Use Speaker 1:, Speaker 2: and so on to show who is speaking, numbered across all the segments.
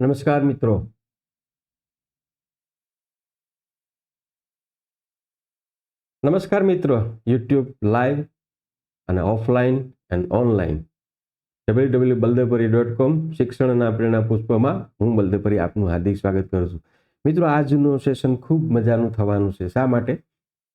Speaker 1: નમસ્કાર મિત્રો. નમસ્કાર મિત્રો, યુટ્યુબ લાઈવ અને offline and online. W W Baldevpari dot com શિક્ષણના પ્રેરણા પુષ્પમાં હું બલદેવપરી આપનું હાર્દિક સ્વાગત કરું છું. મિત્રો, આજનું સેશન ખૂબ મજાનું થવાનું છે. શા માટે?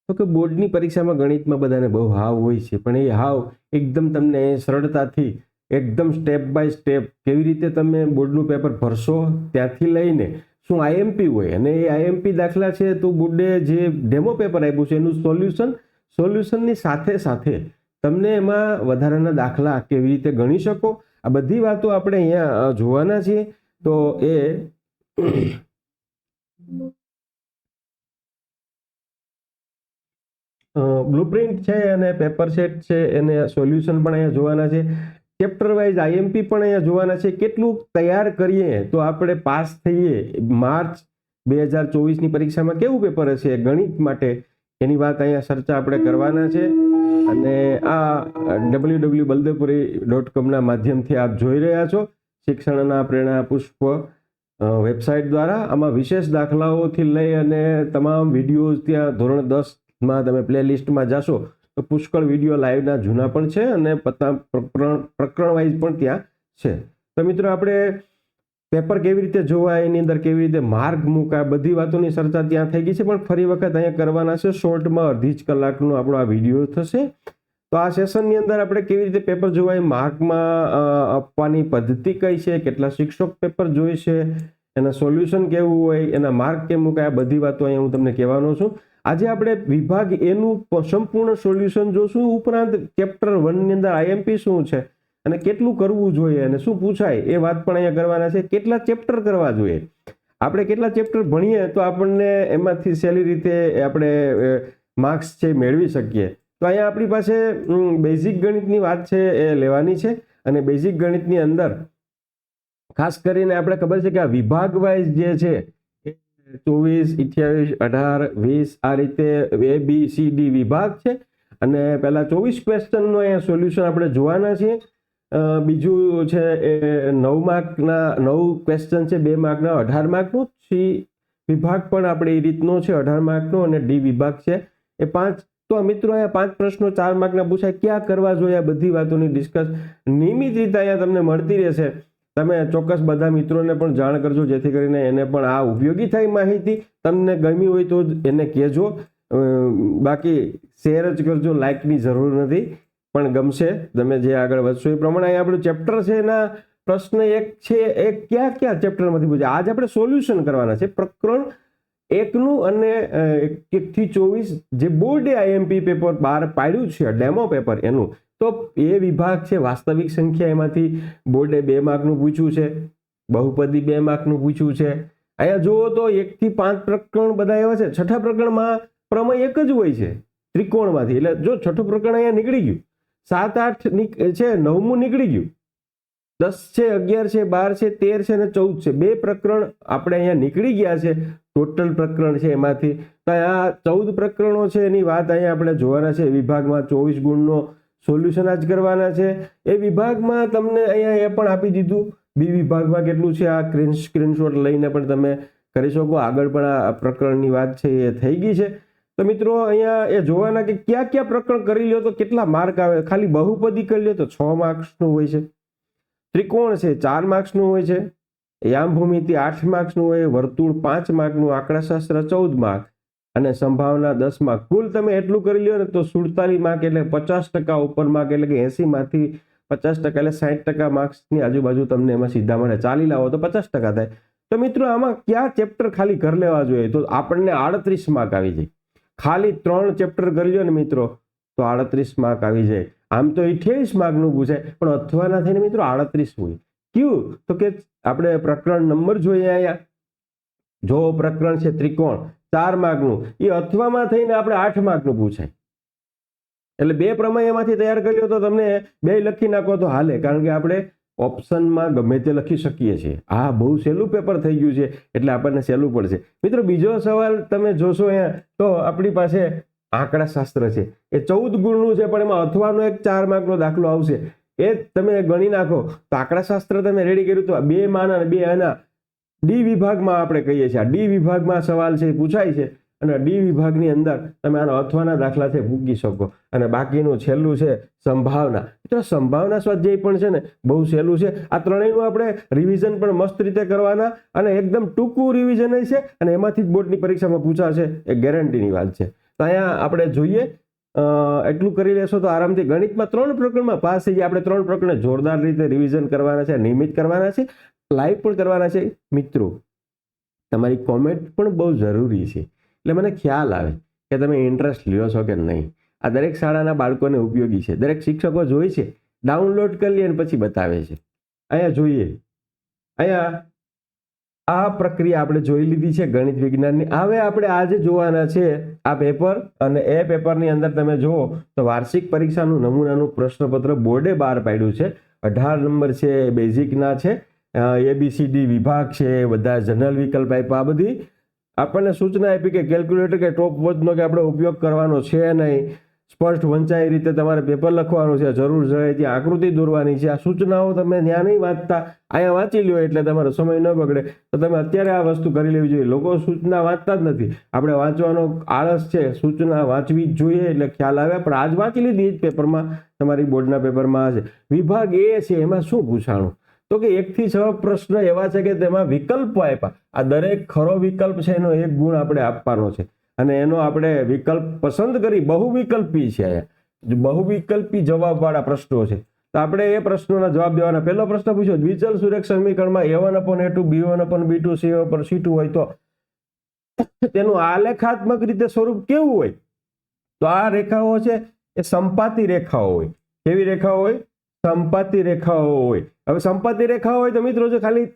Speaker 1: તો કે બોર્ડની પરીક્ષામાં ગણિતમાં બધાને બહુ હાવ હોય છે, પણ એ હાવ એકદમ તમને સરળતાથી એકદમ સ્ટેપ બાય સ્ટેપ કેવી રીતે તમે બોર્ડનું પેપર ભરશો ત્યાંથી લઈને શું આઈએમપી હોય અને એ આઈએમપી દાખલા છે તો બોર્ડે જે ડેમો પેપર આપ્યું છે એનું સોલ્યુશન સોલ્યુશનની સાથે સાથે તમને એમાં વધારાના દાખલા કેવી રીતે ગણી શકો? આ બધી વાતો આપણે અહીંયા જોવાના છીએ. તો એ બ્લુપ્રિન્ટ છે અને પેપર સેટ છે, એને સોલ્યુશન પણ અહીંયા જોવાના છે. ચેપ્ટર વાઇઝ આઈએમપી પણ અહીંયા જોવાના છે. કેટલું તૈયાર કરીએ તો આપણે પાસ થઈએ માર્ચ બે હજાર ચોવીસની પરીક્ષામાં કેવું પેપર હશે ગણિત માટે? એની વાત અહીંયા ચર્ચા આપણે કરવાના છે. અને આ ડબલ્યુ ડબલ્યુ બલદેપુરી ડોટ કોમના માધ્યમથી આપ જોઈ રહ્યા છો શિક્ષણના પ્રેરણા પુષ્પ વેબસાઇટ દ્વારા. આમાં વિશેષ દાખલાઓથી લઈ અને તમામ વિડીયોઝ ત્યાં ધોરણ દસમાં તમે પ્લે લિસ્ટમાં જાશો પુષ્કળ વીડિયો લાઈવના જૂના પણ છે અને પતા પ્રકરણ પ્રકરણ વાઇઝ પણ ત્યાં છે. તો મિત્રો આપણે પેપર કેવી રીતે જોવાય, એની અંદર કેવી રીતે માર્ગ મૂકાય બધી વાતોની ચર્ચા ત્યાં થઈ ગઈ છે, પણ ફરી વખત અહીંયા કરવાના છે. શોર્ટમાં અડધી જ કલાકનો આપણો આ વીડિયો થશે. તો આ સેશનની અંદર આપણે કેવી રીતે પેપર જોવાય, માર્કમાં આપવાની પદ્ધતિ કઈ છે, કેટલા શિક્ષક પેપર જોઈ છે, એના સોલ્યુશન કેવું હોય, એના માર્ક કેમ મૂકાય બધી વાતો અહીંયા હું તમને કહેવાનો છું. આજે આપણે વિભાગ એનું સંપૂર્ણ સોલ્યુશન જોશું. ઉપરાંત ચેપ્ટર વનની અંદર આઈએમપી શું છે અને કેટલું કરવું જોઈએ અને શું પૂછાય એ વાત પણ અહીંયા કરવાના છે. કેટલા ચેપ્ટર કરવા જોઈએ? આપણે કેટલા ચેપ્ટર ભણીએ તો આપણને એમાંથી સહેલી રીતે આપણે માર્ક્સ છે મેળવી શકીએ. તો અહીંયા આપણી પાસે બેઝિક ગણિતની વાત છે એ લેવાની છે અને બેઝિક ગણિતની અંદર ખાસ કરીને આપણે ખબર છે કે આ વિભાગ વાઇઝ જે છે ચોવીસ, અઠ્યાવીસ, અઢાર, વીસ આ રીતે એ બી સી ડી વિભાગ છે. અને પહેલાં ચોવીસ ક્વેશ્ચનનું અહીંયા સોલ્યુશન આપણે જોવાના છીએ. બીજું છે એ નવ માર્કના, નવ ક્વેશ્ચન છે, બે માર્કના, અઢાર માર્કનું. સી વિભાગ પણ આપણે એ રીતનો છે, અઢાર માર્કનો અને ડી વિભાગ છે. એ પાંચ, તો મિત્રો અહીંયા પાંચ પ્રશ્નો, ચાર માર્કના પૂછાય. ક્યાં કરવા જોઈએ આ બધી વાતોની ડિસ્કસ નિયમિત રીતે અહીંયા તમને મળતી રહેશે. તમે ચોક્કસ બધા મિત્રોને પણ જાણ કરજો, જેથી કરીને એને પણ આ ઉપયોગી થાય માહિતી. તમને ગમી હોય તો જ એને કહેજો. બાકી શેર જ કરજો, લાઇકની જરૂર નથી. પણ ગમશે. તમે જે આગળ વધશો એ પ્રમાણે. અહીંયા આપણું ચેપ્ટર છે એના પ્રશ્ન એક છે, એ ક્યાં ક્યાં ચેપ્ટરમાંથી પૂછે? આજે આપણે સોલ્યુશન કરવાના છે. પ્રકરણ એકનું અને એકથી ચોવીસ જે બોર્ડે આઈએમપી પેપર બહાર પાડ્યું છે, ડેમો પેપર એનું. તો એ વિભાગ છે, વાસ્તવિક સંખ્યા એમાંથી બોર્ડે બે માર્કનું પૂછ્યું છે, બહુપદી બે માર્કનું પૂછ્યું છે. અહીંયા જુઓ તો એકથી પાંચ પ્રકરણ બધા એવા છે, છઠ્ઠા પ્રકરણમાં પ્રમેય એક જ હોય છે, ત્રિકોણમાંથી. એટલે જો છઠ્ઠું પ્રકરણ અહીંયા નીકળી ગયું, સાત આઠ છે, નવમું નીકળી ગયું, દસ છે, અગિયાર છે, બાર છે, તેર છે અને ચૌદ છે. બે પ્રકરણ આપણે અહીંયા નીકળી ગયા છે, ટોટલ પ્રકરણ છે એમાંથી. તો આ ચૌદ પ્રકરણો છે, એની વાત અહીંયા આપણે જોવાના છે, વિભાગમાં ચોવીસ ગુણનો સોલ્યુશન જ કરવાના છે. એ વિભાગમાં તમને અહીંયા એ પણ આપી દીધું. બી વિભાગમાં કેટલું છે? આ સ્ક્રીન સ્ક્રીનશોટ લઈને પણ તમે કરી શકો. આગળ પણ આ પ્રકરણની વાત છે એ થઈ ગઈ છે. તો મિત્રો, અહીંયા એ જોવાના કે ક્યાં ક્યાં પ્રકરણ કરી લ્યો તો કેટલા માર્ક આવે? ખાલી બહુપદી કરી લ્યો તો છ માર્ક્સનું હોય છે. ત્રિકોણ છે, ચાર માર્ક્સનું હોય છે. યામ ભૂમિતિ આઠ માર્ક્સનું હોય. વર્તુળ પાંચ માર્કનું. આંકડાશાસ્ત્ર ચૌદ માર્ક. અને સંભાવના દસમાં કુલ તમે એટલું કરી લ્યો ને તો સુડતાલીસ માર્ક એટલે પચાસ ટકા ઉપર માર્ક એટલે કે એસી માંથી પચાસ ટકા એટલે સાઠ ટકા માર્ક્સની આજુબાજુ તમને એમાં સીધા મળે. ચાલી લાવો તો પચાસ ટકા થાય. તો મિત્રો આમાં કયા ચેપ્ટર ખાલી ઘર લેવા જોઈએ? તો આપણને આડત્રીસ માર્ક આવી જાય. ખાલી ત્રણ ચેપ્ટર કરી લ્યો ને મિત્રો, તો આડત્રીસ માર્ક આવી જાય. આમ તો અઠ્યાવીસ માર્કનું પૂછાય પણ અથવાના થઈને મિત્રો આડત્રીસ હોય. કયું તો કે આપણે પ્રકરણ નંબર જોઈએ અહીંયા. જો પ્રકરણ છે ત્રિકોણ ચાર માર્કનું એ અથવામાં થઈને આપણે આઠ માર્કનું પૂછાય. એટલે બે પ્રમેય એમાંથી તૈયાર કર્યો તો તમને બે લખી નાખો તો હાલે, કારણ કે આપણે ઓપ્શનમાં ગમે તે લખી શકીએ છીએ. આ બહુ સહેલું પેપર થઈ ગયું છે, એટલે આપણને સહેલું પડશે. મિત્રો, બીજો સવાલ તમે જોશો અહીંયા, તો આપણી પાસે આંકડાશાસ્ત્ર છે. એ ચૌદ ગુણનું છે, પણ એમાં અથવાનો એક ચાર માર્કનો દાખલો આવશે. એ તમે ગણી નાખો. તો આંકડાશાસ્ત્ર તમે રેડી કર્યું તો બે માના બે આના ડી વિભાગમાં આપણે કહીએ છીએ. આ ડી વિભાગમાં સવાલ છે એ પૂછાય છે અને ડી વિભાગની અંદર તમે આનો અથવાના દાખલાથી મૂકી શકો. અને બાકીનું છેલ્લું છે સંભાવના. તો સંભાવના સ્વાધ્યાય પણ છે ને, બહુ સહેલું છે. આ ત્રણેયનું આપણે રિવિઝન પણ મસ્ત રીતે કરવાના અને એકદમ ટૂંકું રિવિઝન છે અને એમાંથી જ બોર્ડની પરીક્ષામાં પૂછાશે. એ ગેરંટીની વાત છે. તો અહીંયા આપણે જોઈએ. એટલું કરી લેશો તો આરામથી ગણિતમાં ત્રણ પ્રકરણમાં પાસ થઈ જાય આપણે ત્રણ પ્રકરણને જોરદાર રીતે રિવિઝન કરવાના છે, નિયમિત કરવાના છે. લાઈવ પણ કરવાના છે મિત્રો. તમારી કોમેન્ટ પણ બહુ જરૂરી છે. એટલે મને ખ્યાલ આવે કે તમે ઇન્ટરેસ્ટ લ્યો છો કે નહીં. આ દરેક શાળાના બાળકોને ઉપયોગી છે. દરેક શિક્ષકો જોઈ છે ડાઉનલોડ કરી લે અને પછી બતાવે છે. અહીંયા જોઈએ. અહીંયા આ પ્રક્રિયા આપણે જોઈ લીધી છે ગણિત વિજ્ઞાનની. હવે આપણે આજે જોવાના છે આ પેપર અને એ પેપરની અંદર તમે જુઓ તો વાર્ષિક પરીક્ષાનું નમૂનાનું પ્રશ્નપત્ર બોર્ડે બહાર પાડ્યું છે. અઢાર નંબર છે બેઝિકના છે. એબીસીડી વિભાગ છે, બધા જનરલ વિકલ્પ આપ્યા. આ બધી આપણને સૂચના આપી કે કેલ્ક્યુલેટર કે ટોપ વોચનો કે આપણે ઉપયોગ કરવાનો છે નહીં. સ્પષ્ટ વંચાય રીતે તમારે પેપર લખવાનું છે, જરૂર જણાય ત્યાં આકૃતિ દોરવાની છે. આ સૂચનાઓ તમે ત્યાં નહીં વાંચતા. અહીંયા વાંચી લ્યો એટલે તમારો સમય ન બગડે. તો તમે અત્યારે આ વસ્તુ કરી લેવી જોઈએ. લોકો સૂચના વાંચતા જ નથી. આપણે વાંચવાનો આળસ છે. સૂચના વાંચવી જ જોઈએ એટલે ખ્યાલ આવે. પણ આજ વાંચી લીધી જ પેપરમાં તમારી બોર્ડના પેપરમાં હશે વિભાગ એ છે. એમાં શું પૂછાણું? તો કે એકથી છ પ્રશ્ન એવા છે કે તેમાં વિકલ્પો આપ્યા. આ દરેક ખરો વિકલ્પ છે એનો એક ગુણ આપણે આપવાનો છે. અને એનો આપણે વિકલ્પ પસંદ કરી બહુવિકલ્પી છે અહીંયા. બહુવિકલ્પી જવાબવાળા પ્રશ્નો છે. તો આપણે એ પ્રશ્નોના જવાબ દેવાના. પહેલો પ્રશ્ન પૂછ્યો, દ્વિચલ સુરેખ સમીકરણમાં a one upon a two b one upon b two c upon c two હોય તો તેનું આલેખાત્મક રીતે સ્વરૂપ કેવું હોય? તો આ રેખાઓ છે એ સંપાતી રેખાઓ હોય. કેવી રેખાઓ હોય? સંપાતી રેખાઓ હોય. હવે સંપત્તિ રેખાઓ હોય તો મિત્રો જો ખાલી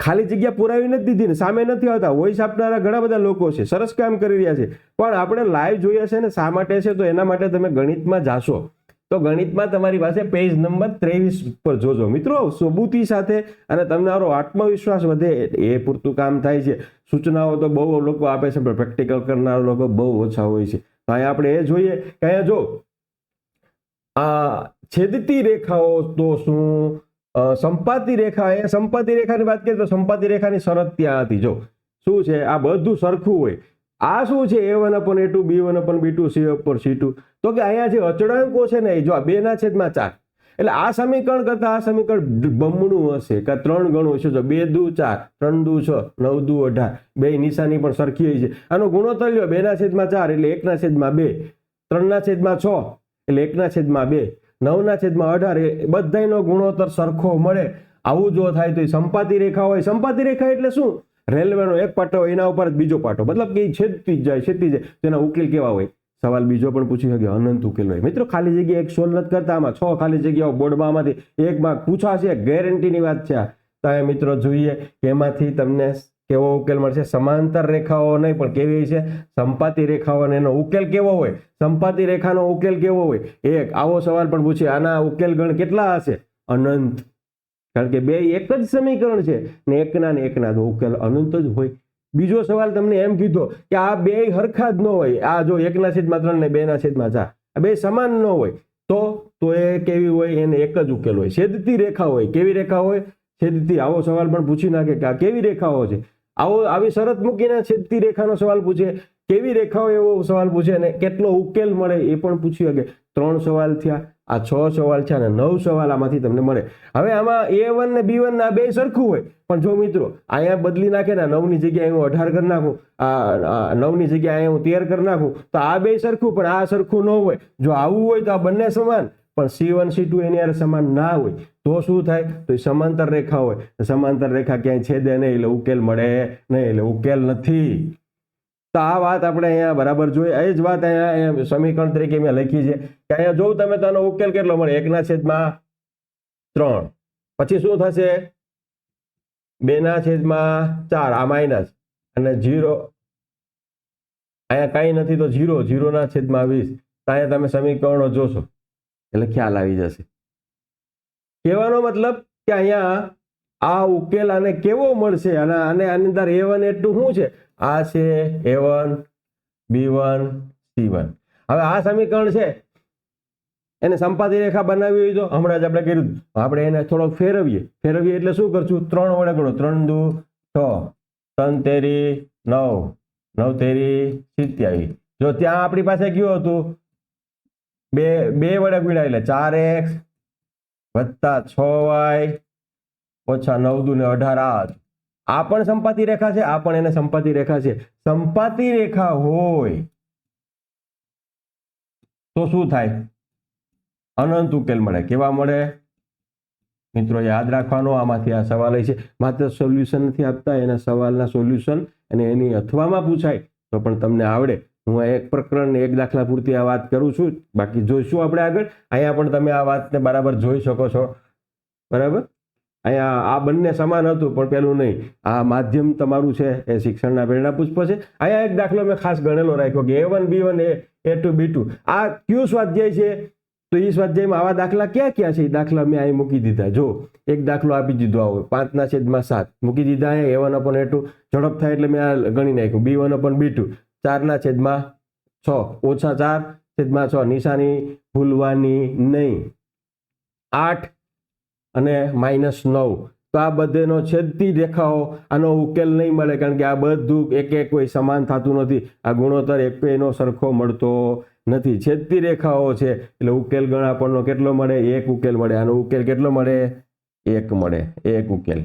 Speaker 1: ખાલી જગ્યા પુરાવી નથી દીધી ને, સામે નથી આવતા, વોઇસ આપનારા ઘણા બધા લોકો છે, સરસ કામ કરી રહ્યા છે. પણ આપણે લાઈવ જોઈએ છે ને, શા માટે છે? તો એના માટે તમે ગણિતમાં જાશો. તો ગણિતમાં તમારી પાસે પેજ નંબર ત્રેવીસ પર જોજો. મિત્રો, સબૂતી સાથે અને તમારો આત્મવિશ્વાસ વધે એ પૂરતું કામ થાય છે. સૂચનાઓ તો બહુ લોકો આપે છે, પણ પ્રેક્ટિકલ કરનારા લોકો બહુ ઓછા હોય છે. તો અહીંયા આપણે એ જોઈએ કે અહીંયા જો, આ છેદતી રેખાઓ તો શું? સંપાતી રેખા એ સંપાતિ રેખાની વાત કરીએ તો સંપાતિ રેખાની શરત ત્યાં હતી. જો, શું છે? આ બધું સરખું હોય. આ શું છે? A one upon a two b one upon b two c upon c two તો કે અહીંયા જે અચળાંકો છે ને, એ જો આ બે ના છેદમાં ચાર. એટલે આ સમીકરણ કરતા આ સમીકરણ બમણું હશે. કે ત્રણ ગણું છે જો બે દુ ચાર, ત્રણ દુ છ, નવ દુ અઢાર. બે નિશાની પણ સરખી હોય છે. આનો ગુણોત્તર લ્યો. બે ના છેદમાં ચાર એટલે એકના છેદમાં બે. ત્રણના છેદમાં છ એટલે એકના છેદમાં બે. નવના છેદમાં અઢાર એ બધાયનો ગુણોત્તર સરખો મળે. આવું જો થાય તો એ સંપાતી રેખા હોય. સંપાતી રેખા એટલે શું? રેલવેનો એક પાટો, એના ઉપર બીજો પાટો. મતલબ કે એ છેદતી જાય છેદતી જાય. તેના ઉકેલ કેવા હોય? સવાલ બીજો પણ પૂછી શકે, અનંત ઉકેલ હોય. મિત્રો, ખાલી જગ્યા એક સોલ્વ નથી કરતા. આમાં છ ખાલી જગ્યાઓ બોર્ડમાં આમાંથી એક માર્ક પૂછાશે. ગેરંટીની વાત છે તો મિત્રો, જોઈએ કે એમાંથી તમને કેવો ઉકેલ મળશે? સમાંતર રેખાઓ નહીં, પણ કેવી છે? સંપાતી રેખાઓ એનો ઉકેલ કેવો હોય? સંપાતી રેખાનો ઉકેલ કેવો હોય? એક, આવો સવાલ પણ પૂછે આના ઉકેલ ગણ કેટલા હશે? અનંત. કારણ કે બે એક જ સમીકરણ છે. ને એકના ને એકના ઉકેલ અનંત જ હોય. બીજો સવાલ તમને એમ કીધો કે આ બે હરખા જ ન હોય. આ જો એકના છેદમાં ત્રણ ને બેના છેદમાં ચાર, આ બે સમાન ન હોય, તો તો એ કેવી હોય? એને એક જ ઉકેલ હોય. છેદતી રેખા હોય. કેવી રેખા હોય? છેદતી. આવો સવાલ પણ પૂછી નાખે કે આ કેવી રેખાઓ છે? આવો, આવી શરત મૂકીને છેદતી રેખાનો સવાલ પૂછે. કેવી રેખાઓ એવો સવાલ પૂછે અને કેટલો ઉકેલ મળે એ પણ પૂછી શકે. ત્રણ સવાલ થયા, આ છ સવાલ છે અને નવ સવાલ આમાંથી તમને મળે. હવે આમાં એ વન ને બી વન ના બે સરખું હોય. પણ જો મિત્રો, અહીંયા બદલી નાખે ને નવની જગ્યાએ હું અઢાર કરી નાખું, આ નવની જગ્યાએ હું તેર કરી નાખું, તો આ બે સરખું, પણ આ સરખું ન હોય. જો આવું હોય તો આ બંને સમાન. પણ સી વન સી ટુ એની સમાન ના હોય, તો શું થાય? તો એ સમાંતર રેખા હોય. સમાંતર રેખા ક્યાંય છેદે નહીં, એટલે ઉકેલ મળે નહીં, એટલે ઉકેલ નથી. તો આ વાત આપણે અહીંયા બરાબર જોઈએ એ જ વાત અહીંયા સમીકરણ તરીકે મેં લખી છે કે અહીંયા જોઉં તમે તો ઉકેલ કેટલો મળે? એકના છેદમાં ત્રણ. પછી શું થશે? બેના છેદમાં ચાર, આ માઇનસ અને જીરો અહીંયા કાંઈ નથી, તો જીરો જીરોના છેદમાં વીસ. અહીંયા તમે સમીકરણો જોશો. એટલે ખ્યાલ આવી જશે. કહેવાનો મતલબ કે અહીંયા આ ઉકેલ આને કેવો મળશે અને આને આની અંદર એ વન એટલું શું છે? આ છે a one b one c one હવે આ સમીકરણ છે. એને સંપાદી રેખા બનાવી હોય તો હમણાં જ આપણે કર્યું આપણે એને થોડોક ફેરવીએ. ફેરવીએ એટલે શું કરશું? ત્રણ વડે ગણો ત્રણ દુ છ. ત્રણ તેરી નવ. નવ તેરી સિત્યાવી. જો ત્યાં આપણી પાસે કયું હતું? બે બે વડે ગુણ્યા એટલે ચાર એક્સ વત્તા છ વાય ઓછા નવ દુ ને અઢાર આ આ પણ સંપાતિ રેખા છે, આ પણ એને સંપાતિ રેખા છે. સંપાતિ રેખા હોય તો શું થાય? અનંત ઉકેલ મળે. કેવા મળે? મિત્રો, યાદ રાખવાનો, આમાંથી આ સવાલ છે. માત્ર સોલ્યુશન નથી આપતા, એના સવાલના સોલ્યુશન અને એની અથવામાં પૂછાય, તો પણ તમને આવડે. હું આ એક પ્રકરણ એક દાખલા પૂરતી આ વાત કરું છું. બાકી જોઈશું આપણે આગળ. અહીંયા પણ તમે આ વાતને બરાબર જોઈ શકો છો. બરાબર? અહીંયા આ બંને સમાન હતું, પણ પેલું નહીં. આ માધ્યમ તમારું છે, એ શિક્ષણના પ્રેરણા પુષ્પ છે. અહીંયા એક દાખલો મેં ખાસ ગણેલો રાખ્યો કે a one b one a a two b two આ ક્યુ સ્વાધ્યાય છે? તો એ સ્વાધ્યાયમાં આવા દાખલા ક્યાં ક્યાં છે? એ દાખલા મેં અહીં મૂકી દીધા. જો, એક દાખલો આપી દીધો આવો. પાંચના છેદમાં સાત. મૂકી દીધા અહીંયા a one upon a two ઝડપ થાય એટલે મેં આ ગણી નાખ્યું. B one upon b two ચારના છેદમાં છ. ઓછા ચાર છેદમાં છ. નિશાની ભૂલવાની નહીં. આઠ અને માઇનસ નવ. તો આ બધેનો છેદતી રેખાઓ આનો ઉકેલ નહીં મળે કારણ કે આ બધું એક એક કોઈ સમાન થતું નથી. આ ગુણોત્તર એક એનો સરખો મળતો નથી. છેદતી રેખાઓ છે એટલે ઉકેલ ગણાપણનો કેટલો મળે? એક ઉકેલ મળે. આનો ઉકેલ કેટલો મળે? એક મળે. એક ઉકેલ.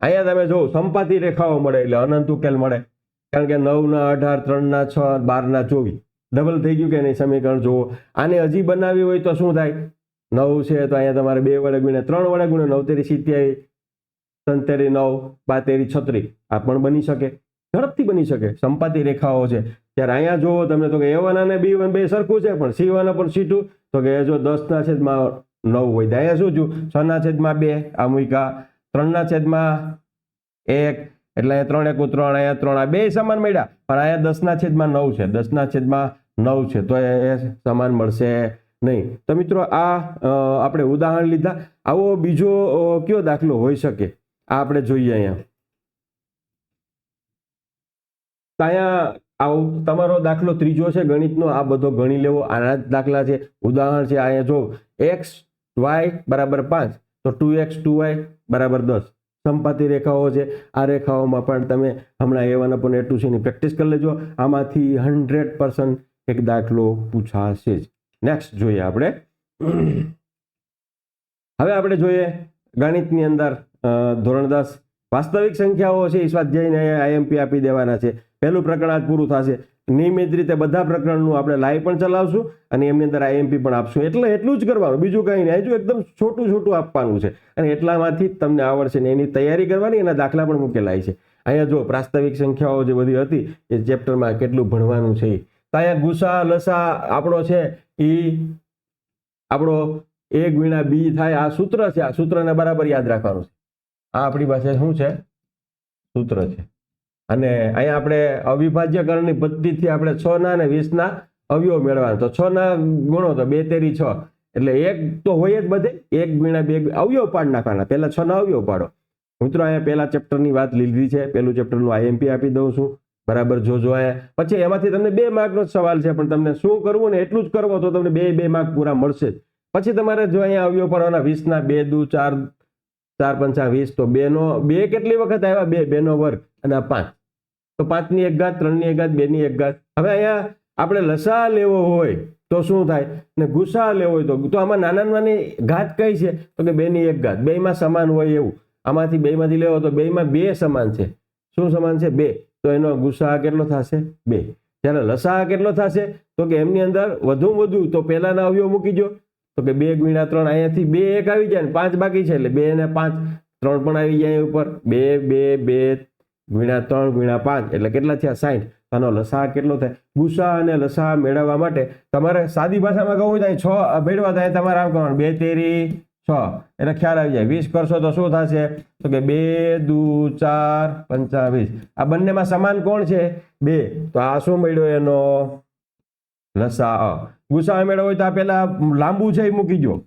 Speaker 1: અહીંયા તમે જો, સંપાતી રેખાઓ મળે એટલે અનંત ઉકેલ મળે. કારણ કે નવના, અઢાર, ત્રણના, છ, બારના, ચોવીસ. ડબલ થઈ ગયું કે નહીં સમીકરણ? જુઓ. આને હજી બનાવી હોય તો શું થાય? નવ છે તો અહીંયા તમારે બે વડે ગુણે ત્રણ વડે ગુણ્યા નવ. તેરી સિત્યાવીસ ત્રણ નવ, બાતેરી છત્રી આ પણ બની શકે. ઝડપથી બની શકે. સંપાતી રેખાઓ છે. ત્યારે અહીંયા જુઓ, તમને તો કે એ વન અને બી વન બે સરખું છે, પણ સી વન પણ સી ટુ તો કે જો દસના છેદમાં નવ હોય. તો અહીંયા શું થયું? છના છેદમાં બે આ મૂકા ત્રણના છેદમાં એક એટલે અહીંયા ત્રણ એકુ ત્રણ અહીંયા ત્રણ આ બે સમાન મળ્યા. પણ અહીંયા દસના છેદમાં નવ છે. દસના છેદમાં નવ છે. તો એ સમાન મળશે નહીં. તો મિત્રો આ આપણે ઉદાહરણ લીધા. આવો બીજો કયો દાખલો હોઈ શકે? આ આપણે જોઈએ અહીંયા. અહીંયા આવો. તમારો દાખલો ત્રીજો છે. ગણિતનો. આ બધો ગણી લેવો. આના જ દાખલા છે. ઉદાહરણ છે. અહીંયા જો એક્સ વાય બરાબર પાંચ. તો ટુ એક્સ ટુ વાય બરાબર દસ. સંપાતી રેખાઓ છે. આ રેખાઓમાં પણ તમે હમણાં a one upon a two ની પ્રેક્ટિસ કરી લેજો. આમાંથી હંડ્રેડ પર્સન્ટ એક દાખલો પૂછાશે જ. નેક્સ્ટ જોઈએ આપણે. હવે આપણે જોઈએ ગણિતની અંદર ધોરણ દસ. વાસ્તવિક સંખ્યાઓ છે. સ્વાધ્યાયને આઈએમપી આપી દેવાના છે. પહેલું પ્રકરણ આજ પૂરું થશે. નિયમિત રીતે બધા પ્રકરણનું આપણે લાઈવ પણ ચલાવશું અને એમની અંદર આઈએમપી પણ આપશું. એટલે એટલું જ કરવાનું. બીજું કંઈ નહીં. હજુ એકદમ છોટું છોટું આપવાનું છે. અને એટલામાંથી જ તમને આવડશે ને એની તૈયારી કરવાની, એના દાખલા પણ મૂકેલા છે. અહીંયા જો પ્રાસ્તવિક સંખ્યાઓ જે બધી હતી, એ ચેપ્ટરમાં કેટલું ભણવાનું છે. તો અહીંયા ગુસા, લસા આપણો છે એ, આપણો એ ગુણ્યા બી થાય. આ સૂત્ર છે. આ સૂત્રને બરાબર યાદ રાખવાનું છે. આ આપણી પાસે શું છે? સૂત્ર છે. અને અહીંયા આપણે અવિભાજ્યકરણની પદ્ધતિથી આપણે છ ના અને વીસના અવયવ મેળવવાના. તો છ ના ગુણો તો બે તેરી છ. એટલે એક તો હોય જ બધે, એક ગુણ્યા બે અવયવ પાડ નાખવાના. પહેલા છ ના અવયવ પાડો. મિત્રો, અહીંયા પહેલા ચેપ્ટરની વાત લીધી છે. પહેલું ચેપ્ટરનું આઈએમપી આપી દઉં છું. બરાબર જોજો અહીંયા પછી એમાંથી તમને બે માર્કનો જ સવાલ છે, પણ તમને શું કરવું ને એટલું જ કરવો તો તમને બે બે માર્ક પૂરા મળશે પછી તમારે જો અહીંયા અવયવ પાડવાના વીસના બે, દુ, ચાર ચાર, પંચા, વીસ, તો બેનો, બે કેટલી વખત આવ્યા? બે, બેનો વર્ગ અને પાંચ. તો પાંચની એક ઘાત, ત્રણની એક ઘાત, બેની એક ઘાત. હવે અહીંયા આપણે લસા લેવો હોય તો શું થાય? ને ગુસા લેવો હોય તો આમાં નાના નાની ઘાત કઈ છે? તો કે બેની એક ઘાત. બેમાં સમાન હોય એવું. આમાંથી બેમાંથી લેવો તો બેમાં બે સમાન છે. શું સમાન છે? બે. તો એનો ગુસા કેટલો થશે? બે. જ્યારે લસા કેટલો થશે? તો કે એમની અંદર વધુ વધુ, તો પહેલાના અવયવ મૂકી જો તો કે બે ગુણ્યા ત્રણ અહીંયાથી બે એક આવી જાય ને પાંચ બાકી છે એટલે બે ને પાંચ. ત્રણ પણ આવી જાય ઉપર. બે બે બે ગુણ્યા ત્રણ ગુણ્યા પાંચ, એટલે કેટલા થયા? સાઠ આનો લસા કેટલો થાય? ગુસા અને લસા મેળવવા માટે તમારે સાદી ભાષામાં કહું થાય છ મેળવા થાય, તમારે આમ કરવાનું. બે તેરી, છ. એટલે ખ્યાલ આવી જાય. વીસ કરશો તો શું થશે? તો કે બે, દુ, ચાર, પંચાવીસ. આ બંનેમાં સમાન કોણ છે? બે. તો આ શું મળ્યો એનો? લસા, અ. ગુસા મેળવો હોય તો આ પેલા લાંબુ છે એ મૂકી દો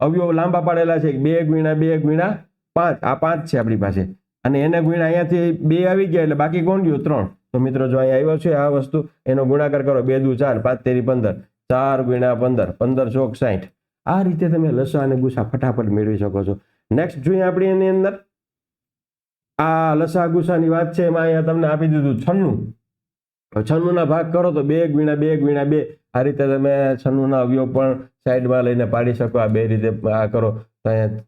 Speaker 1: અવયવ લાંબા પાડેલા છે. બે, ગુણ્યા બે, ગુણ્યા પાંચ. આ પાંચ છે આપણી પાસે. અને એને ગુણ્યા અહીંયાથી બે આવી ગયા એટલે બાકી કોણ ગયું? ત્રણ. તો મિત્રો જો અહીંયા આવ્યો છે આ વસ્તુ, એનો ગુણાકાર કરો. બે દુ ચાર, પાંચ તેરી પંદર. ચાર ગુણ્યા પંદર પંદર ચોક સાઠ આ રીતે તમે લસા અને ગુસા ફટાફટ મેળવી શકો છો. નેક્સ્ટ જોઈએ આપણે એની અંદર. આ લસા ગુસાની વાત છે, એમાં અહીંયા તમને આપી દીધું છન્નું. છન્નુંના ભાગ કરો તો બે ગુણ્યા બે ગુણ્યા બે. આ રીતે તમે છન્નુંના અવયવ પણ સાઈડમાં લઈને પાડી શકો. આ બે રીતે આ કરો. તો અહીંયા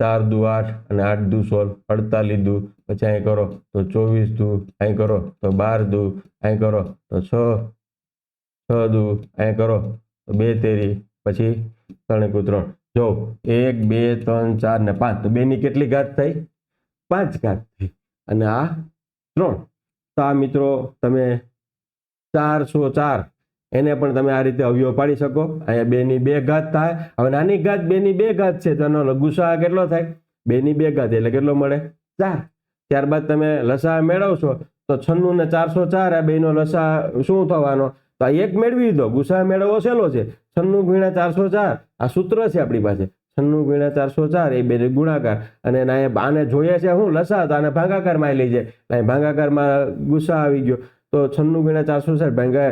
Speaker 1: ચાર દુ આઠ અને આઠ દુ સોળ, અડતાલીસ દુ. પછી અહીં કરો તો ચોવીસ દુ, અહીં કરો તો બાર દુ, અહીં કરો તો છ છ દુ, અહીં કરો તો બે તેરી, પછી ત્રણ એકુ ત્રણ. જો એક, બે, ત્રણ, ચાર ને પાંચ, તો બેની કેટલી ઘાત થઈ? પાંચ ઘાત થઈ. અને આ ત્રણ. તો આ મિત્રો તમે ચારસો ચાર એને પણ તમે આ રીતે અવયવ પાડી શકો. અહીંયા બેની બે ઘાત થાય. હવે નાની ઘાત, બેની બે ઘાત છે, તો એનો ગુસા કેટલો થાય? બેની બે ઘાત એટલે કેટલો મળે? ચાર. ત્યારબાદ તમે લસા મેળવશો, તો છન્નું ને ચારસો ચાર, આ બેનો લસા શું થવાનો? તો આ એક મેળવી દો. ગુસા મેળવવો સહેલો છે? છન્નું ગુણ્યા ચારસો ચાર. આ સૂત્ર છે આપણી પાસે. છન્નું ગુણ્યા ચારસો ચાર, એ બે ગુણાકાર. અને આને જોઈએ છે હું લસા તો આને ભાંગાકારમાં લઈ જાય. ભાંગાકારમાં ગુસ્સા ગુસા આવી ગયો. તો છન્નું ગુણ્યા ચારસો ચાર ભાગા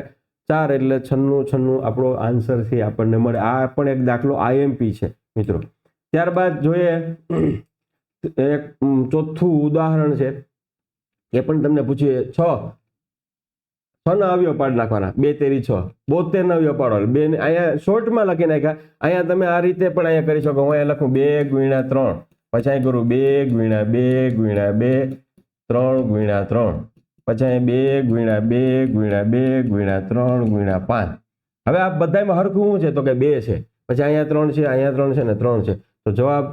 Speaker 1: ચાર એટલે છન્નું છન્નું આપણો આન્સર છે આપણને મળે. આ પણ એક દાખલો આઈએમપી છે, મિત્રો. ત્યારબાદ જોઈએ, એક ચોથું ઉદાહરણ છે. એ પણ તમને પૂછીએ. છ. છ ના અવયવ પાડી નાખવાના. બે તેરી છ. બોતેર ના અવયવ પાડો બે અહીંયા શોર્ટમાં લખી નાખ્યા. અહીંયા તમે આ રીતે પણ અહીંયા કરી શકો. હું અહીંયા લખું. બે ગુણ્યા ત્રણ. પછી અહીં કરું. બે ગુણ્યા બે ગુણ્યા બે. ત્રણ ગુણ્યા ત્રણ. પછી અહીં બે ગુણ્યા બે ગુણ્યા બે ગુણ્યા ત્રણ ગુણ્યા પાંચ. હવે આ બધામાં હરખું શું છે? તો કે બે છે. પછી અહીંયા ત્રણ છે, અહીંયા ત્રણ છે ને ત્રણ છે. તો જવાબ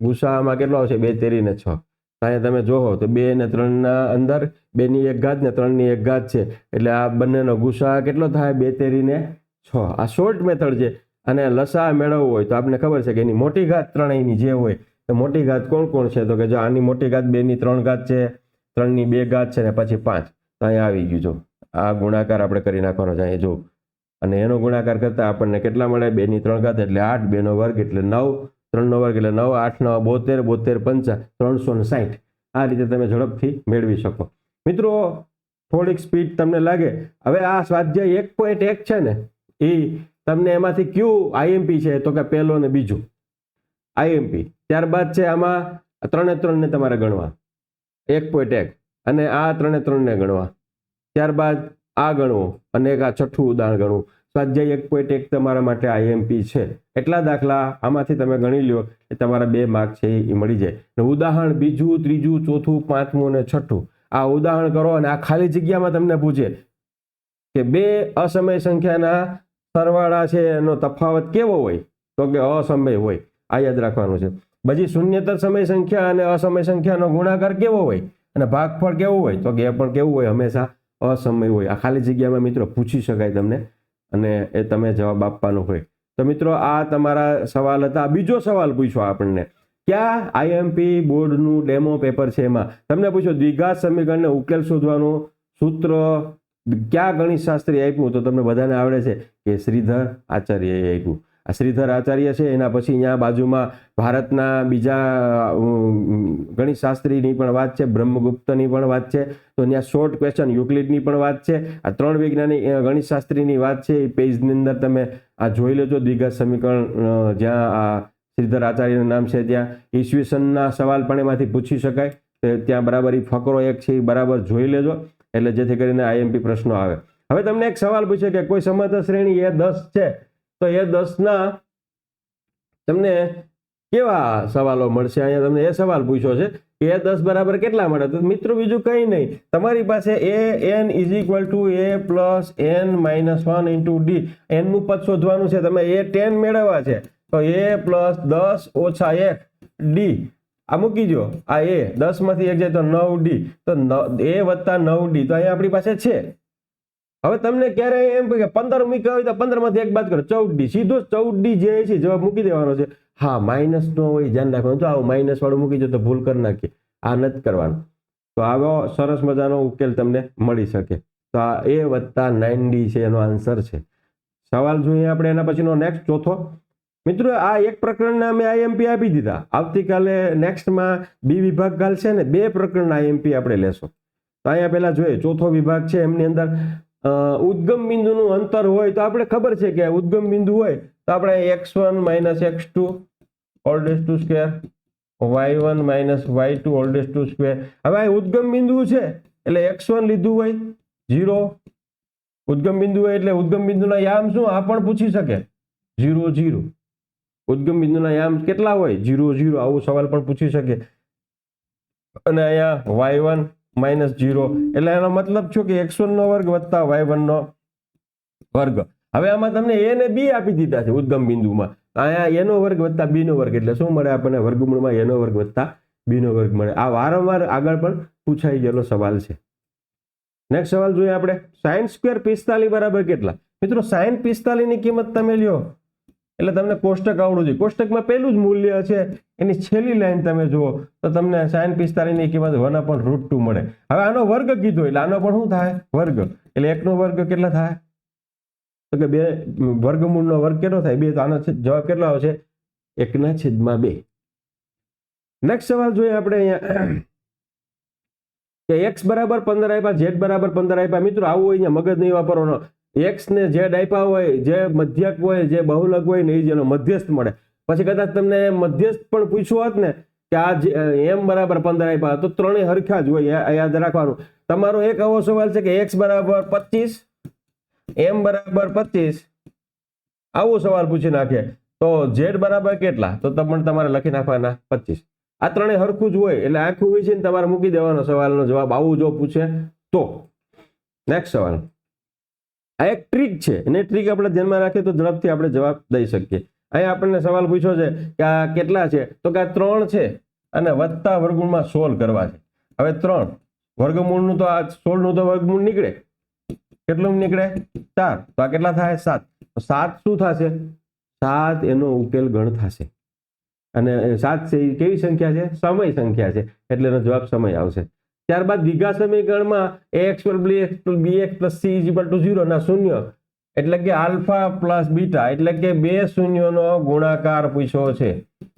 Speaker 1: ગુસામાં કેટલો આવશે? બે તેરી ને છ. અહીંયા તમે જોહો તો બે ને ત્રણના અંદર, બેની એક ઘાત ને ત્રણની એક ઘાત છે. એટલે આ બંનેનો ગુસા કેટલો થાય? બે તેરી ને છ. આ શોર્ટ મેથડ છે. અને લસા મેળવવો હોય તો આપણને ખબર છે કે એની મોટી ઘાત ત્રણેયની જે હોય, તો મોટી ઘાત કોણ કોણ છે? તો કે જો આની મોટી ઘાત બેની ત્રણ ઘાત છે. ત્રણની બે ઘાત છે ને પછી પાંચ. તો અહીંયા આવી ગયું જો. આ ગુણાકાર આપણે કરી નાખવાનો છે. અહીંયા જો. અને એનો ગુણાકાર કરતાં આપણને કેટલા મળે? બેની ત્રણ ઘાત એટલે આઠ, બેનો વર્ગ એટલે નવ, ત્રણનો વર્ગ એટલે નવ, આઠ, નવ, બોતેર બોતેર, પંચા, ત્રણસો ને સાઠ આ રીતે તમે ઝડપથી મેળવી શકો. મિત્રો, થોડીક સ્પીડ તમને લાગે. હવે આ સ્વાધ્યાય એક પોઈન્ટ એક છે ને, એ તમને એમાંથી કયું આઈએમપી છે? તો કે પહેલો ને બીજું. આઈએમપી ત્યારબાદ છે આમાં ત્રણે ત્રણને તમારે ગણવા. એક પોઈન્ટ એક. અને આ ત્રણે ત્રણને ગણવા. ત્યારબાદ આ ગણવું અને એક આ છઠ્ઠું ઉદાહરણ ગણવું. સ્વાધ્યાય એક પોઈન્ટ એક તમારા માટે આઈએમપી છે. એટલા દાખલા આમાંથી તમે ગણી લ્યો એ તમારા બે માર્ક છે એ મળી જાય. ઉદાહરણ બીજું, ત્રીજું, ચોથું, પાંચમું અને છઠ્ઠું. આ ઉદાહરણ કરો અને આ ખાલી જગ્યામાં તમને પૂછે કે બે અસમય સંખ્યાના સરવાળા છે એનો તફાવત કેવો હોય? તો કે અસમય હોય. આ યાદ રાખવાનું છે. પછી શૂન્યતર સમય સંખ્યા અને અસમય સંખ્યાનો ગુણાકાર કેવો હોય? અને ભાગફળ કેવું હોય? તો કે એ પણ કેવું હોય? હંમેશા અસમય હોય. આ ખાલી જગ્યામાં મિત્રો પૂછી શકાય તમને અને એ તમે જવાબ આપવાનો હોય. તો મિત્રો, આ તમારા સવાલ હતા. બીજો સવાલ પૂછો આપણને. ક્યાં આઈએમપી બોર્ડનું ડેમો પેપર છે એમાં? તમને પૂછો, દ્વિઘાત સમીકરણને ઉકેલ શોધવાનું સૂત્ર ક્યાં ગણિત શાસ્ત્રી આપ્યું? તો તમને બધાને આવડે છે કે શ્રીધર આચાર્યએ આપ્યું. શ્રીધર આચાર્ય છે, એના પછી અહીંયા બાજુમાં ભારતના બીજા ગણિત શાસ્ત્રીની પણ વાત છે, બ્રહ્મગુપ્તની પણ વાત છે, તો અહીંયા શોર્ટ ક્વેશ્ચન યુક્લિડની પણ વાત છે, આ ત્રણ વૈજ્ઞાનિક ગણિત શાસ્ત્રીની વાત છે, એ પેજની અંદર તમે આ જોઈ લેજો, દ્વિઘાત સમીકરણ જ્યાં આ શ્રીધર આચાર્યનું નામ છે, ત્યાં ઈસવીસનના સવાલ પણ એમાંથી પૂછી શકાય, તો ત્યાં બરાબર, એ ફકરો એક છે, એ બરાબર જોઈ લેજો, એટલે જેથી કરીને આઈએમપી પ્રશ્નો આવે. હવે તમને એક સવાલ પૂછે કે કોઈ સમાંતર શ્રેણી એ દસ છે? તો એ દસના તમને કેવા સવાલો મળશે? અહીંયા તમને એ સવાલ પૂછ્યો છે કે એ દસ બરાબર કેટલા મળે? તો મિત્રો બીજું કંઈ નહીં. તમારી પાસે a n is equal to a plus n minus one into d. એનનું પદ શોધવાનું છે. તમે એ ટેન મેળવવા છે. તો એ પ્લસ દસ ઓછા એક ડી. આ મૂકી દો આ એ. દસમાંથી એક જાય તો નવ ડી. તો એ વત્તા નવ ડી. તો અહીંયા આપણી પાસે છે. હવે તમને ક્યારે એમ કે પંદર મૂક્યા હોય તો પંદરમાંથી એક બાદ કરો. ચૌદ ડી. સીધો ચૌદ ડી જે છે, જવાબ મૂકી દેવાનો છે. હા માઇનસ નો હોય, ધ્યાન રાખવાનું. તો આવું માઇનસ વાળું મૂકી જો તો ભૂલ કરી નાખીએ. આ નથી કરવાનું. તો આવો સરસ મજાનો ઉકેલ તમને મળી શકે. તો આ એ વત્તા નાઇન ડી છે એનો આન્સર છે. સવાલ જોઈએ આપણે એના પછીનો નેક્સ્ટ ચોથો. મિત્રો, આ એક પ્રકરણના અમે આઈએમપી આપી દીધા. આવતીકાલે નેક્સ્ટમાં બી વિભાગ કાલ છે ને, બે પ્રકરણના આઈએમપી આપણે લેશો. તો અહીંયા પહેલાં જોઈએ, ચોથો વિભાગ છે એમની અંદર. ઉદ્ગમ બિંદુનું અંતર હોય તો આપણે ખબર છે કે ઉદ્ગમ બિંદુ હોય તો આપણે x one minus x two whole days to square, y one minus y two whole days to square. હવે આ ઉદ્ગમ બિંદુ છે એટલે એક્સ વન લીધું હોય, ઝીરો. ઉદ્ગમ બિંદુ હોય એટલે ઉદ્ગમ બિંદુના યામ શું? આ પણ પૂછી શકે. Zero zero. ઉદ્ગમ બિંદુના યામ કેટલા હોય? Zero zero. આવો સવાલ પણ પૂછી શકે. અને અહીંયા વાય વન માઇનસ ઝીરો એટલે એનો મતલબ શું કે એક્સ નો વર્ગ વત્તા વાય વનનો વર્ગ. હવે આમાં તમને એ ને બી આપી દીધા છે ઉદ્ગમ બિંદુમાં. અહીંયા એનો વર્ગ વત્તા બીનો વર્ગ. એટલે શું મળે આપણને? વર્ગમૂળમાં એનો વર્ગ વત્તા બીનો વર્ગ મળે. આ વારંવાર આગળ પણ પૂછાઈ ગયેલો સવાલ છે. નેક્સ્ટ સવાલ જોઈએ આપણે. સાઇન સ્ક્વેર પિસ્તાલીસ બરાબર કેટલા? મિત્રો સાઇન પિસ્તાલીસની કિંમત તમે લ્યો. એટલે તમને કોષ્ટક આવડવું જોઈએ. કોષ્ટકમાં પહેલું જ મૂલ્ય છે, એની છેલ્લી લાઈન તમે જુઓ, તો તમને સાઈન પિસ્તાળીસની કિંમત વન અપોન રૂટ ટુ મળે. હવે આનો વર્ગ કીધો એટલે આનો પણ શું થાય? વર્ગ. એટલે એકનો વર્ગ કેટલા થાય? તો કે બે, વર્ગમૂળનો વર્ગ કેટલો થાય? બે, તો આનો જવાબ કેટલો આવશે? એકના છેદમાં બે. નેક્સ્ટ સવાલ જોઈએ આપણે અહીંયા. કે એક્સ બરાબર પંદર આપ્યા ઝેડ બરાબર પંદર આપ્યા. મિત્રો, આવું હોય અહીંયા મગજ નહીં વાપરવાનો. એક્સ ને ડાયપા હોય, જે મધ્યક હોય, જે બહુલક હોય ને એ જેનો મધ્યસ્થ મળે. પછી કદાચ તમને મધ્યસ્થ પણ પૂછ્યું હોત ને, કે આ એમ બરાબર પંદર આપ્યા તો ત્રણેય હરખા જ હોય યાદ રાખવાનું. તમારો એક આવો સવાલ છે કે એક્સ બરાબર પચીસ એમ બરાબર પચીસ? આવો સવાલ પૂછી નાખે તો ઝેડ બરાબર કેટલા? તો તમને તમારે લખી નાખવાના પચીસ. આ ત્રણેય હરખું જ હોય, એટલે આખું વિશે તમારે મૂકી દેવાનો સવાલનો જવાબ આવું જો પૂછે તો. નેક્સ્ટ સવાલ. આ એક ટ્રીક છે. અને ટ્રીક આપણે ધ્યાનમાં રાખીએ તો ઝડપથી આપણે જવાબ દઈ શકીએ. અહીંયા આપણને સવાલ પૂછ્યો છે કે આ કેટલા છે? તો કે આ ત્રણ છે અને વત્તા વર્ગમૂળમાં સોલ કરવા છે. હવે ત્રણ. વર્ગમૂળનું તો આ સોળનું તો વર્ગમૂળ નીકળે. કેટલું નીકળે? ચાર. તો આ કેટલા થાય? સાત. સાત શું થશે? સાત એનો ઉકેલ ગણ થશે. અને સાત છે કેવી સંખ્યા છે? સમય સંખ્યા છે. એટલે એનો જવાબ સમય આવશે. ત્યારબાદ દ્વિઘા સમીકરણમાં એક્સ પર b x b x plus c is to zero ના શૂન્ય. એટલે કે આલ્ફા પ્લસ બીટા, એટલે કે બે શૂન્યનો ગુણાકાર પૂછ્યો છે.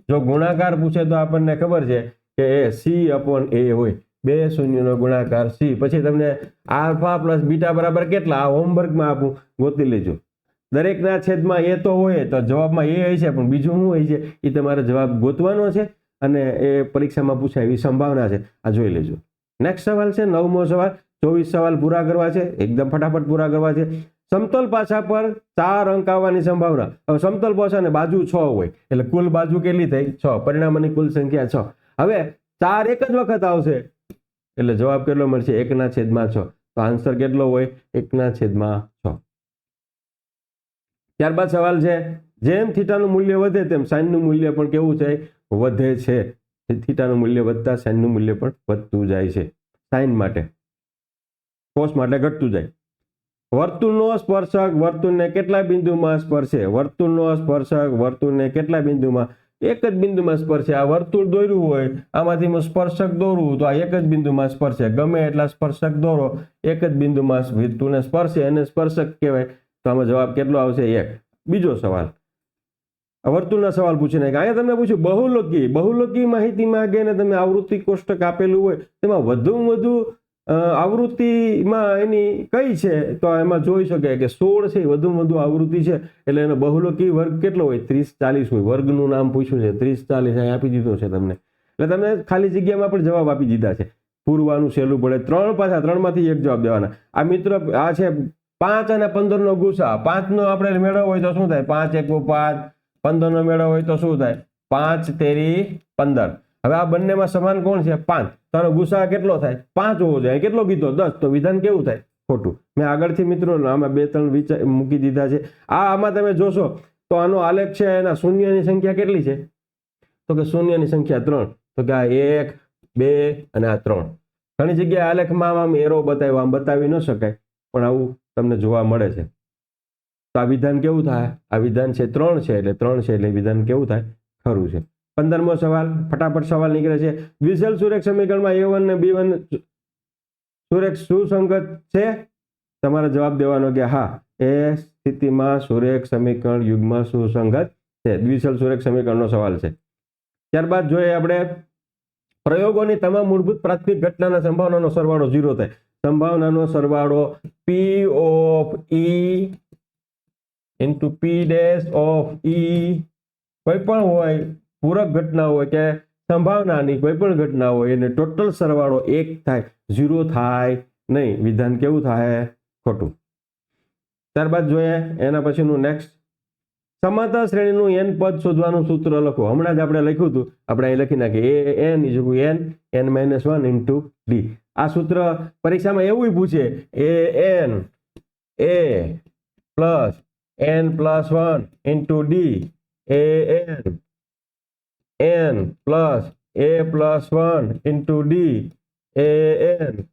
Speaker 1: જો ગુણાકાર પૂછે તો આપણને ખબર છે કે એ સી અપોન એ હોય. બે શૂન્યનો ગુણાકાર સી પછી તમને આલ્ફા પ્લસ બીટા બરાબર કેટલા? હોમવર્કમાં આપું. ગોતી લેજો. દરેકના છેદમાં એ તો હોય, તો જવાબમાં એ હોય છે પણ બીજું શું હોય છે એ તમારે જવાબ ગોતવાનો છે અને એ પરીક્ષામાં પૂછાય એવી સંભાવના છે. આ જોઈ લેજો. નેક્સ્ટ સવાલ છે, નવમો સવાલ, ચોવીસ સવાલ પૂરા કરવા છે, એકદમ ફટાફટ પૂરા કરવા છે. સમતલ પાછા પર ચાર અંક આવવાની સંભાવના. હવે સમતલ પાછાને બાજુ છ હોય, એટલે કુલ બાજુ કેટલી થઈ? છ. પરિણામોની કુલ સંખ્યા છ. હવે ચાર એક જ વખત આવશે, એટલે જવાબ કેટલો મળશે? એકના છેદમાં છ. તો આન્સર કેટલો હોય? એકના છેદમાં છ. ત્યારબાદ સવાલ છે, જેમ થીટાનું મૂલ્ય વધે તેમ સાઇનનું મૂલ્ય પણ કેવું છે? વધે છે. થીટાનું મૂલ્ય વધતા સાઇનનું મૂલ્ય પણ વધતું જાય છે. સાઇન માટે. કોસ માટે ઘટતું જાય. વર્તુળનો સ્પર્શક વર્તુળને કેટલા બિંદુમાં સ્પર્શે? વર્તુળનો સ્પર્શક વર્તુળને કેટલા બિંદુમાં? એક જ બિંદુમાં સ્પર્શે. આ વર્તુળ દોર્યું હોય, આમાંથી હું સ્પર્શક દોરવું તો આ એક જ બિંદુમાં સ્પર્શે. ગમે એટલા સ્પર્શક દોરો, એક જ બિંદુમાં વર્તુળને સ્પર્શે એને સ્પર્શક કહેવાય. તો આમાં જવાબ કેટલો આવશે? એક. બીજો સવાલ. વર્તુળના સવાલ પૂછીને અહીંયા તમને પૂછ્યું, બહુલકી બહુલકી માહિતી માગે તમે આવૃત્તિ કોષ્ટક આપેલું હોય, તેમાં વધુમાં વધુ આવૃત્તિમાં એની કઈ છે? તો એમાં જોઈ શકાય કે સોળ છે વધુમાં વધુ આવૃત્તિ છે, એટલે એનો બહુલકી વર્ગ કેટલો હોય? ત્રીસ ચાલીસ હોય. વર્ગનું નામ પૂછ્યું છે, ત્રીસ ચાલીસ અહીં આપી દીધો છે તમને. એટલે તમે ખાલી જગ્યામાં પણ જવાબ આપી દીધા છે. પૂરવાનું સહેલું પડે. ત્રણ પાછા ત્રણમાંથી એક જવાબ દેવાના. આ મિત્ર, આ છે પાંચ અને પંદરનો ગુસા. પાંચનો આપણે મેળવવો હોય તો શું થાય? પાંચ, એકુ પાંચ. પંદરનો મેળો હોય તો શું થાય? પાંચ તેરી પંદર. હવે આ બંનેમાં સમાન કોણ છે? પાંચ. તો આનો ગુસા કેટલો થાય? પાંચ હોવો જોઈએ. કેટલો કીધો? દસ. તો વિધાન કેવું થાય? ખોટું. મેં આગળથી મિત્રો આમાં બે ત્રણ વિચાર મૂકી દીધા છે. આ આમાં તમે જોશો તો આનો આલેખ છે, એના શૂન્યની સંખ્યા કેટલી છે? તો કે શૂન્યની સંખ્યા ત્રણ. તો કે આ એક, બે અને આ ત્રણ. ઘણી જગ્યાએ આલેખમાં આમ એરો બતાવ્યો. આમ બતાવી ન શકાય. પણ આવું તમને જોવા મળે છે. તો આ વિધાન કેવું થાય? આ વિધાન છે ત્રણ છે એટલે ત્રણ છે એટલે વિધાન કેવું થાય? ખરું છે. પંદરમો સવાલ, ફટાફટ સવાલ નીકળે છે. દ્વિસલ સુરેખ સમીકરણમાં એ વન ને બી વન સુરેખ સુસંગત છે? તમારે જવાબ દેવાનો કે હા, એ સ્થિતિમાં સુરેખ સમીકરણ યુગમાં સુસંગત છે. દ્વિશલ સુરેખ સમીકરણનો સવાલ છે. ત્યારબાદ જોઈએ આપણે પ્રયોગોની તમામ મૂળભૂત પ્રાથમિક ઘટનાના સંભાવનાનો સરવાળો ઝીરો થાય. સંભાવનાનો સરવાળો p of e into p dash of e કોઈ પણ હોય, પૂરક ઘટના હોય કે સંભાવનાની કોઈ પણ ઘટના હોય, એને ટોટલ સરવાળો એક થાય ઝીરો થાય નહીં. વિધાન કેવું થાય? ખોટું. ત્યારબાદ જોઈએ એના પછીનું નેક્સ્ટ સમાંતર શ્રેણીનું એન પદ શોધવાનું સૂત્ર લખો. હમણાં જ આપણે લખ્યું હતું. આપણે અહીં લખી નાખીએ. A n is n n minus one into d આ સૂત્ર પરીક્ષામાં એવું પૂછે. A n a plus n plus one into d a n n plus a plus one into d a n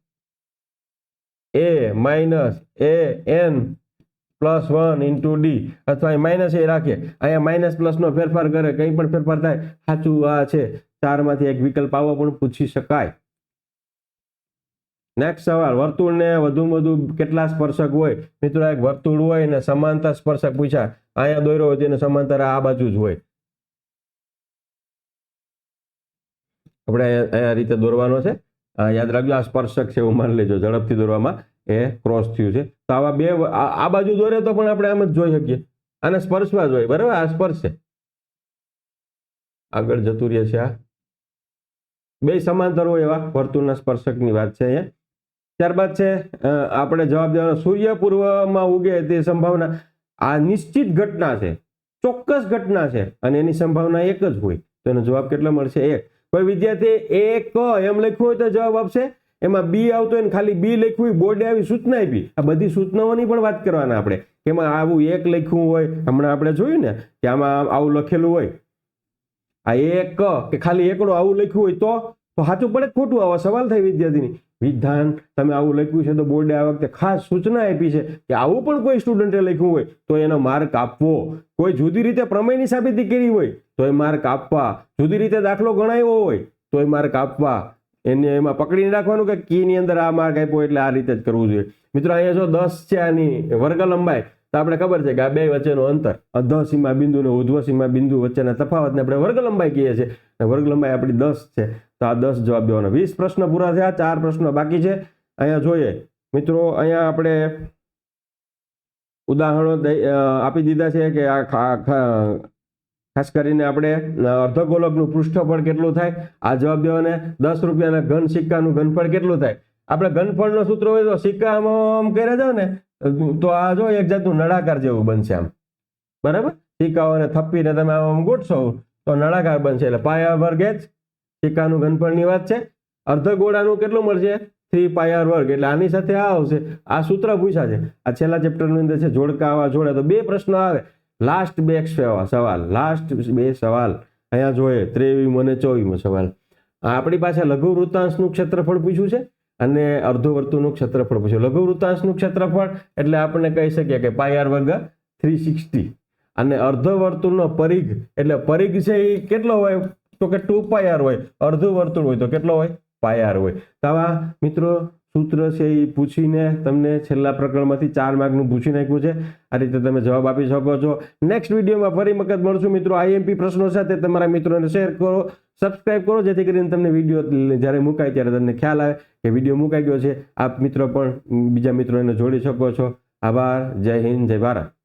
Speaker 1: a minus a n plus one into d અથવા minus a રાખીએ. અહીંયા minus પ્લસનો ફેરફાર કરે, કંઈ પણ ફેરફાર થાય, સાચું આ છે. ચારમાંથી એક વિકલ્પ આવો પણ પૂછી શકાય. નેક્સ્ટ સવાલ, વર્તુળને વધુમાં વધુ કેટલા સ્પર્શક હોય? મિત્રો, એક વર્તુળ હોય ને સમાંતર સ્પર્શક પૂછ્યા અહીંયા દોર્યો હોય તેને સમાંતર આ બાજુ જ હોય. આપણે અહીંયા રીતે દોરવાનો છે. યાદ રાખજો, આ સ્પર્શક છે એવું માની લેજો. ઝડપથી દોરવામાં એ ક્રોસ થયું છે. તો આવા બે આ બાજુ દોરે તો પણ આપણે આમ જ જોઈ શકીએ. આને સ્પર્શવા હોય. બરાબર? આ સ્પર્શ છે. આગળ જતું રહે છે આ. બે સમાંતર હોય એવા વર્તુળના સ્પર્શકની વાત છે અહીંયા. ત્યારબાદ છે આપણે જવાબ દેવાનો સૂર્ય પૂર્વમાં ઉગે તે સંભાવના, આ નિશ્ચિત ઘટના છે, ચોક્કસ ઘટના છે, અને એની સંભાવના એક જ હોય, તો એનો જવાબ કેટલો મળશે? એક. કોઈ વિદ્યાર્થી એક એમ લખ્યું હોય તો જવાબ આપશે. એમાં બી આવતો હોય ને ખાલી બી લખ્યું હોય, બોર્ડે આવી સૂચના આપી. આ બધી સૂચનાઓની પણ વાત કરવાના આપણે. એમાં આવું એક લખ્યું હોય, હમણાં આપણે જોયું ને, કે આમાં આવું લખેલું હોય. આ એક કે ખાલી એકડો આવું લખ્યું હોય તો તો સાચું પડે ખોટું? આવા સવાલ થાય વિદ્યાર્થીની. વિધાન. તમે આવું લખ્યું છે તો બોર્ડે આ વખતે ખાસ સૂચના આપી છે કે આવું પણ કોઈ સ્ટુડન્ટે લખ્યું હોય તો એનો માર્ક આપવો. કોઈ જુદી રીતે પ્રમેયની સાબિતી કરી હોય તો એ માર્ક આપવા. જુદી રીતે દાખલો ગણાયો હોય તો એ માર્ક આપવા. એને એમાં પકડીને રાખવાનું કે કીની અંદર આ માર્ક આપ્યો એટલે આ રીતે જ કરવું જોઈએ. મિત્રો, અહીંયા જો દસ છે આની વર્ગ લંબાઈ તો આપણે ખબર છે કે આ બે વચ્ચેનું અંતર, અધ સીમા બિંદુ અને ઉધ્વ સીમા બિંદુ વચ્ચેના તફાવતને આપણે વર્ગ લંબાઈ કહીએ છીએ. વર્ગ લંબાઈ આપણી દસ છે. તો આ દસ જવાબ વીસ પ્રશ્ન પૂરા થયા, ચાર પ્રશ્નો બાકી છે. અહીંયા જોઈએ. મિત્રો, અહીંયા આપણે ઉદાહરણો આપી દીધા છે કે આ ખાસ કરીને આપણે અર્ધગોલકનું પૃષ્ઠફળ કેટલું થાય? આ જવાબ દેવાને દસ રૂપિયાના ઘન સિક્કાનું ઘનફળ કેટલું થાય? આપણે ઘનફળનો સૂત્ર હોય તો સિક્કામાં આમ કર્યા જાવ ને તો આ જો એક જાતનું નળાકાર જેવું બનશે આમ. બરાબર? સિક્કાઓને થપ્પીને તમે આમ ગોઠશો તો નળાકાર બનશે. એટલે પાયા વર્ગ એ જ સિક્કાનું ઘનફળની વાત છે. અર્ધગોળાનું કેટલું મળશે? થ્રી પાયર વર્ગ. એટલે આની સાથે આ આવશે. આ સૂત્ર પૂછ્યા છે. આ છેલ્લા ચેપ્ટરની અંદર છે જોડકા આવા જોડે. તો બે પ્રશ્નો આવે. લાસ્ટ બે સવાલ. લાસ્ટ બે સવાલ. અહીંયા જોઈએ. ત્રેવીમો અને ચોવીમો સવાલ. આપણી પાસે લઘુ વૃત્તાંશનું ક્ષેત્રફળ પૂછ્યું છે. અને અર્ધો વર્તુળનું ક્ષેત્રફળ પૂછ્યું. લઘુ વૃત્તાંશનું ક્ષેત્રફળ એટલે આપણે કહી શકીએ કે પાયર વર્ગ થ્રી સિક્સટી. અને અર્ધ વર્તુળનો પરિઘ, એટલે પરિઘ છે એ કેટલો હોય? તો કે ટુ પાયર હોય. અર્ધું વર્તુળ હોય તો કેટલો હોય? પાયર હોય. તો આવા મિત્રો સૂત્ર છે એ પૂછીને તમને છેલ્લા પ્રકરણમાંથી ચાર માર્કનું પૂછી નાખ્યું છે. આ રીતે તમે જવાબ આપી શકો છો. નેક્સ્ટ વિડીયોમાં ફરી વખત મળશું મિત્રો. આઈએમપી પ્રશ્નો સાથે તમારા મિત્રોને શેર કરો સબસ્ક્રાઇબ કરો, જેથી કરીને તમને વીડિયો જ્યારે મુકાય ત્યારે તમને ખ્યાલ આવે. કે વીડિયો મુકાઈ ગયો છે. આપ મિત્રો પણ બીજા મિત્રો એને જોડી શકો છો. આભાર. જય હિન્દ, જય ભારત.